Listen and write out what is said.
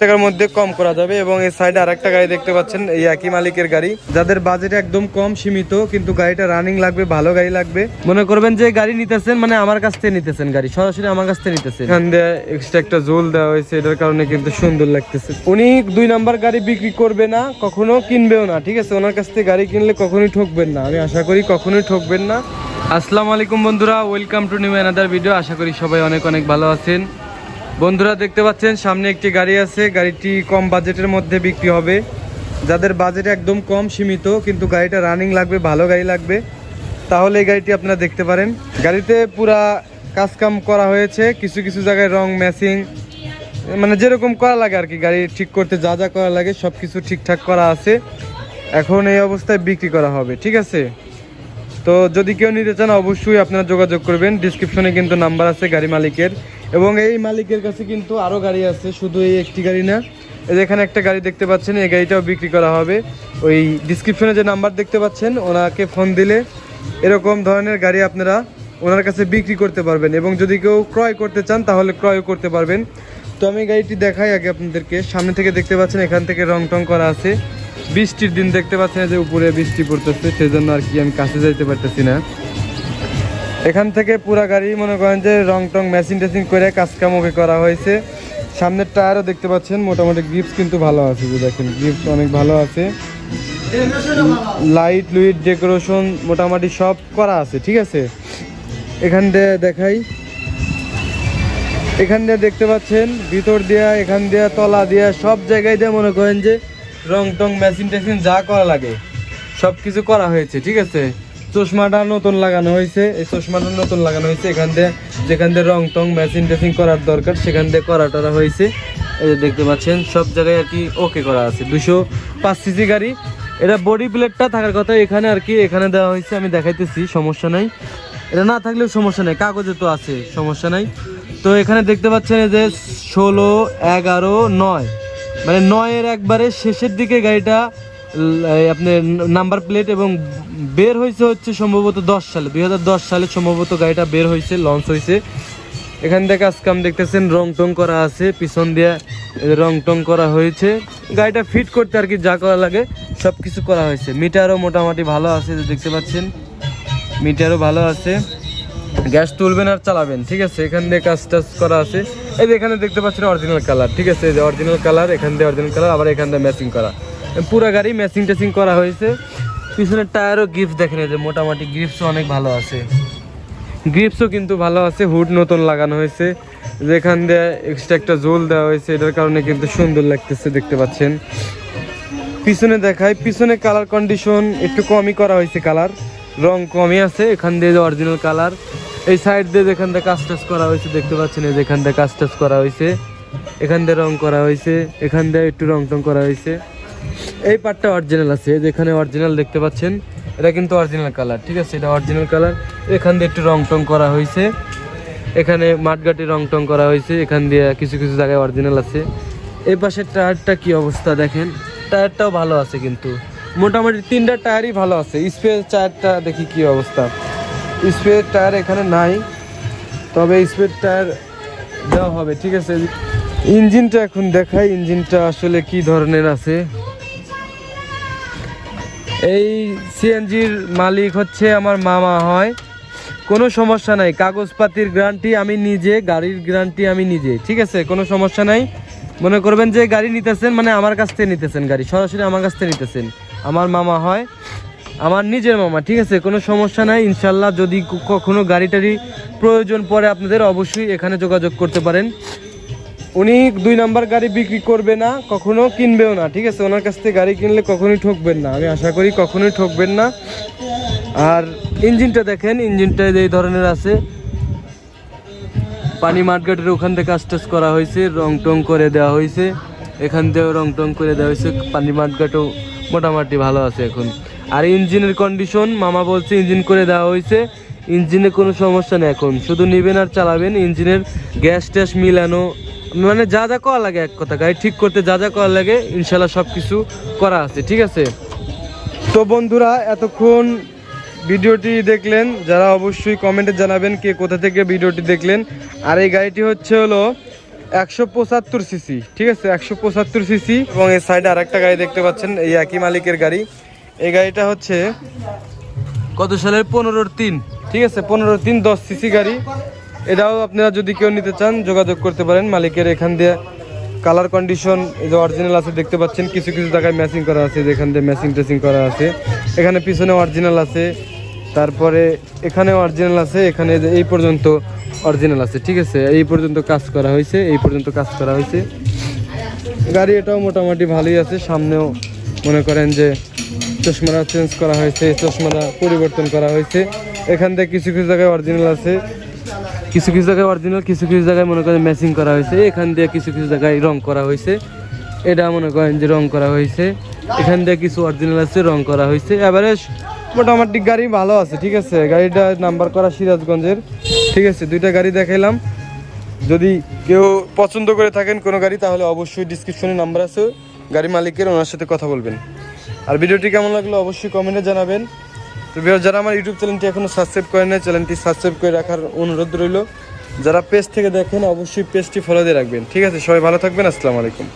টাকার মধ্যে কম করা যাবে এবং এই সাইডে আরেকটা গাড়ি দেখতে পাচ্ছেন এই একই মালিকের গাড়ি। যাদের বাজেট একদম কম সীমিত কিন্তু গাড়িটা রানিং লাগবে ভালো গাড়ি লাগবে। মনে করবেন যে গাড়ি নিতেছেন মানে আমার কাছ থেকে নিতেছেন গাড়ি সরাসরি আমার কাছ থেকে নিতেছেন। এখান দিয়ে এক্সট্রা একটা জোল দেওয়া হয়েছে এটার কারণে কিন্তু সুন্দর লাগতেছে। উনি দুই নাম্বার গাড়ি বিক্রি করবে না কখনো কিনবেও না ঠিক আছে? ওনার কাছ থেকে গাড়ি কিনলে কখনোই ঠকবেন না আমি আশা করি কখনোই ঠকবেন না। আসসালামু আলাইকুম বন্ধুরা welcome to new another video আশা করি সবাই অনেক অনেক ভালো আছেন। বন্ধুরা দেখতে পাচ্ছেন, সামনে একটি গাড়ি আছে। গাড়িটি কম বাজেটের মধ্যে বিক্রি হবে। যাদের বাজেট একদম কম, সীমিত, কিন্তু গাড়িটা রানিং লাগবে, ভালো গাড়ি লাগবে, তাহলে এই গাড়িটি আপনারা দেখতে পারেন। গাড়িতে পুরা কাজকাম করা হয়েছে। কিছু কিছু জায়গায় রং ম্যাচিং মানে যেরকম করা লাগে আর কি, গাড়ি ঠিক করতে যা যা করা লাগে সব কিছু ঠিকঠাক করা আছে। এখন এই অবস্থায় বিক্রি করা হবে, ঠিক আছে? তো যদি কেউ নিতে চান, অবশ্যই আপনারা যোগাযোগ করবেন। ডিসক্রিপশনে কিন্তু নাম্বার আছে গাড়ি মালিকের। এবং এই মালিকের কাছে কিন্তু আরও গাড়ি আছে, শুধু এই একটি গাড়ি না। এখানে একটা গাড়ি দেখতে পাচ্ছেন, এই গাড়িটাও বিক্রি করা হবে। ওই ডিসক্রিপশনে যে নাম্বার দেখতে পাচ্ছেন, ওনাকে ফোন দিলে এরকম ধরনের গাড়ি আপনারা ওনার কাছে বিক্রি করতে পারবেন এবং যদি কেউ ক্রয় করতে চান, তাহলে ক্রয় করতে পারবেন। তো আমি গাড়িটি দেখাই আগে আপনাদেরকে। সামনে থেকে দেখতে পাচ্ছেন, এখান থেকে রং টং করা আছে। বৃষ্টির দিন দেখতে পাচ্ছেন যে উপরে বৃষ্টি পড়তেছে, সেজন্য আর কি আমি কাছে যাইতে পারতেছি না। এখান থেকে পুরা গাড়ি, মনে করেন যে রং টং মেশিন টেসিন করে কাজকাম ওকে করা হয়েছে। সামনের টায়ারও দেখতে পাচ্ছেন, মোটামুটি গ্রিপস কিন্তু ভালো আছে যে দেখেন গ্রিপস অনেক ভালো আছে। লাইট লুইট ডেকোরেশন মোটামুটি সব করা আছে, ঠিক আছে? এখান দিয়ে দেখাই। এখান দিয়ে দেখতে পাচ্ছেন, ভিতর দিয়া, এখান দিয়া, তলা দিয়া, সব জায়গায় দিয়ে মনে করেন যে রং টং মেশিন টেশিন যা করা লাগে সব কিছু করা হয়েছে, ঠিক আছে? চশমাটা নতুন লাগানো হয়েছে। এই চশমাটা নতুন লাগানো হয়েছে। এখান দিয়ে যেখান দিয়ে রং টং মেশিন টেশিন করার দরকার, সেখান দিয়ে করা টরা হয়েছে। এই যে দেখতে পাচ্ছেন, সব জায়গায় আর কি ওকে করা আছে। দুশো পাঁচ সিসি গাড়ি। এটা বডি প্লেটটা থাকার কথা এখানে আর কি এখানে দেওয়া হয়েছে। আমি দেখাইতেছি, সমস্যা নাই। এটা না থাকলেও সমস্যা নেই, কাগজে তো আছে, সমস্যা নাই। তো এখানে দেখতে পাচ্ছেন যে ষোলো, এগারো, নয়। মানে নয়ের একবারে শেষের দিকে গাড়িটা আপনার নাম্বার প্লেট এবং বের হয়েছে হচ্ছে সম্ভবত দশ সালে দু হাজার দশ সালে সম্ভবত গাড়িটা বের হয়েছে লঞ্চ হয়েছে এখান থেকে আজকাম দেখতেছেন রং টং করা আছে, পিছন দিয়ে রং টং করা হয়েছে। গাড়িটা ফিট করতে আর কি যা করা লাগে সব কিছু করা হয়েছে। মিটারও মোটামুটি ভালো আছে দেখতে পাচ্ছেন। মিটারও ভালো আছে। গ্যাস তুলবেন আর চালাবেন, ঠিক আছে? এখান দিয়ে কাজ টাজ করা আছে। এই যে এখানে দেখতে পাচ্ছেন অরিজিনাল কালার ঠিক আছে? যে অরিজিনাল কালার এখান দিয়ে অরিজিনাল কালার আবার এখান দিয়ে ম্যাচিং করা। পুরো গাড়ি ম্যাচিং টেচিং করা হয়েছে। পিছনের টায়ারও গিফট দেখেন যে, মোটামুটি গিফটসও অনেক ভালো আছে। গ্রিপসও কিন্তু ভালো আছে হুড নতুন লাগানো হয়েছে। যেখান দিয়ে এক্সট্রা একটা জোল দেওয়া হয়েছে, এটার কারণে কিন্তু সুন্দর লাগতেছে, দেখতে পাচ্ছেন। পিছনে দেখায় পিছনে কালার কন্ডিশন একটু কমই করা হয়েছে কালার রং কমই আছে, এখান দিয়ে অরিজিনাল কালার এই সাইড দিয়ে যেখান দিয়ে কাজ টাজ করা হয়েছে, দেখতে পাচ্ছেন এই যেখান দিয়ে কাজ টাজ করা হয়েছে। এখান দিয়ে রং করা হয়েছে, এখান দিয়ে একটু রং টং করা হয়েছে। এই পার্টটা অরিজিনাল আছে যেখানে অরিজিনাল দেখতে পাচ্ছেন, এটা কিন্তু অরিজিনাল কালার ঠিক আছে? এটা অরিজিনাল কালার এখান দিয়ে একটু রং টং করা হয়েছে। এখানে মাঠগাটি রং টং করা হয়েছে। এখান দিয়ে কিছু কিছু জায়গায় অরিজিনাল আছে। এই পাশের টায়ারটা কি অবস্থা দেখেন? টায়ারটাও ভালো আছে কিন্তু। মোটামুটি তিনটা টায়ারই ভালো আছে। স্পেস টায়ারটা দেখি কি অবস্থা। স্পেস টায়ার এখানে নাই। তবে স্পেস টায়ার দেওয়া হবে, ঠিক আছে? ইঞ্জিনটা এখন দেখাই, ইঞ্জিনটা আসলে কি ধরনের আছে। এই সিএনজির মালিক হচ্ছে আমার মামা হয়। কোনো সমস্যা নাই, কাগজপাতির গ্যারান্টি আমি নিজে, গাড়ির গ্যারান্টি আমি নিজে, ঠিক আছে? কোনো সমস্যা নাই। মনে করবেন যে গাড়ি নিতেছেন মানে আমার কাছ থেকে নিতেছেন গাড়ি, সরাসরি আমার কাছ থেকে নিতেছেন। আমার মামা হয়, আমার নিজের মামা, ঠিক আছে? কোনো সমস্যা নাই, ইনশাল্লাহ যদি কখনো টাড়ি প্রয়োজন পড়ে আপনাদের, অবশ্যই এখানে যোগাযোগ করতে পারেন। উনি দুই নাম্বার গাড়ি বিক্রি করবে না, কখনো কিনবেও না, ঠিক আছে? ওনার কাছ থেকে গাড়ি কিনলে কখনোই ঠকবেন না। আমি আশা করি কখনোই ঠকবেন না। আর ইঞ্জিনটা দেখেন, ইঞ্জিনটা এই ধরনের আছে। পানি মাঠঘাটের ওখান থেকে কাজ টাজ করা হয়েছে রং টং করে দেওয়া হয়েছে। এখান থেকেও রং টং করে দেওয়া হয়েছে, পানি মাঠঘাটও মোটামুটি ভালো আছে এখন। আর ইঞ্জিনের কন্ডিশন মামা বলছে ইঞ্জিন করে দেওয়া হয়েছে। ইঞ্জিনে কোনো সমস্যা নেই এখন। শুধু নেবেন আর চালাবেন, ইঞ্জিনের গ্যাস ট্যাস মিলানো মানে যা যা করা লাগে এক কথা, গাড়ি ঠিক করতে যা যা করা লাগে ইনশাল্লাহ সব কিছু করা আছে, ঠিক আছে? তো বন্ধুরা, এতক্ষণ ভিডিওটি দেখলেন, যারা অবশ্যই কমেন্টে জানাবেন কে কোথা থেকে ভিডিওটি দেখলেন, আর এই গাড়িটি হচ্ছে হলো একশো পঁচাত্তর সিসি ঠিক আছে? একশো পঁচাত্তর সিসি এবং এর সাইডে আরেকটা গাড়ি দেখতে পাচ্ছেন, এই একই মালিকের গাড়ি। এই গাড়িটা হচ্ছে কত সালের? পনেরোর তিন, ঠিক আছে? পনেরো তিন, দশ সিসি গাড়ি। এটাও আপনারা যদি কেউ নিতে চান, যোগাযোগ করতে পারেন। মালিকের এখান দিয়ে কালার কন্ডিশন যে অরিজিনাল আছে, দেখতে পাচ্ছেন, কিছু কিছু জায়গায় ম্যাচিং করা আছে, যেখান দিয়ে ম্যাচিং টেচিং করা আছে। এখানে পিছনে অরিজিনাল আছে, তারপরে এখানে অরিজিনাল আছে, এখানে এই পর্যন্ত অরিজিনাল আছে, ঠিক আছে? এই পর্যন্ত কাজ করা হয়েছে, এই পর্যন্ত কাজ করা হয়েছে। গাড়ি এটাও মোটামুটি ভালোই আছে, সামনেও মনে করেন যে চশমাটা চেঞ্জ করা হয়েছে, চশমাটা পরিবর্তন করা হয়েছে। এখান থেকে কিছু কিছু জায়গায় অরিজিনাল আছে কিছু কিছু জায়গায় অরিজিনাল কিছু কিছু জায়গায় মনে করেন ম্যাচিং করা হয়েছে। এখান দিয়ে কিছু কিছু জায়গায় রং করা হয়েছে। এটা মনে করেন যে রং করা হয়েছে। এখান দিয়ে কিছু অরিজিনাল আছে, রং করা হয়েছে। এভারেজ মোটামুটি গাড়ি ভালো আছে, ঠিক আছে? গাড়িটা নাম্বার করা সিরাজগঞ্জের। ঠিক আছে, দুইটা গাড়ি দেখাইলাম। যদি কেউ পছন্দ করে থাকেন কোনো গাড়ি, তাহলে অবশ্যই ডিসক্রিপশনে নাম্বার আছে। গাড়ি মালিকের, ওনার সাথে কথা বলবেন। আর ভিডিওটি কেমন লাগল অবশ্যই কমেন্টে জানাবেন। তো ভিউয়ার যারা আমার ইউটিউব চ্যানেলটি এখনও সাবস্ক্রাইব করেন না চ্যানেলটি সাবস্ক্রাইব করে রাখার অনুরোধ রইল। যারা পেজ থেকে দেখেন, অবশ্যই পেজটি ফলো দিয়ে রাখবেন। ঠিক আছে, সবাই ভালো থাকবেন, আসসালামু আলাইকুম।